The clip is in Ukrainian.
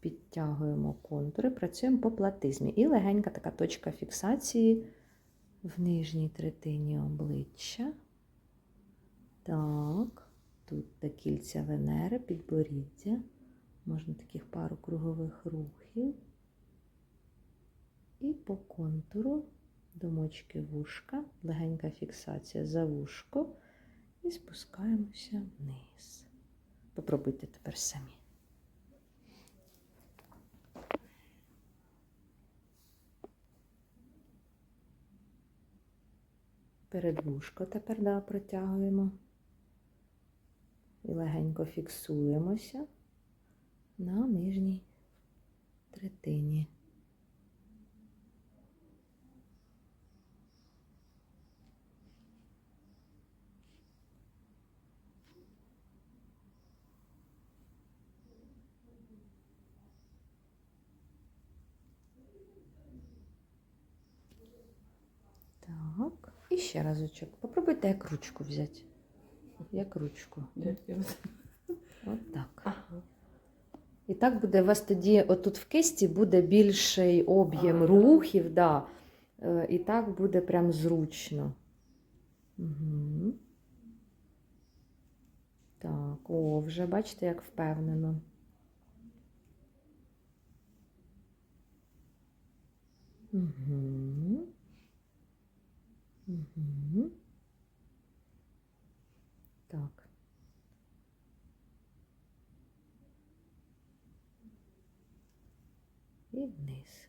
підтягуємо контури, працюємо по платизмі. І легенька така точка фіксації в нижній третині обличчя. Так, тут до кільця Венери, підборіддя. Можна таких пару кругових рухів. І по контуру до мочки вушка, легенька фіксація за вушко. І спускаємося вниз. Попробуйте тепер самі. Перед вушко тепер да, протягуємо. І легенько фіксуємося на нижній третині. Так, ще разочок. Попробуйте як ручку взяти. Як ручку. От так. Ага. І так буде у вас тоді, отут в кисті буде більший об'єм Ага. рухів, да. Е, і так буде прям зручно. Угу. Так, о, вже бачите, як впевнено. Угу. Угу. Так. І вниз.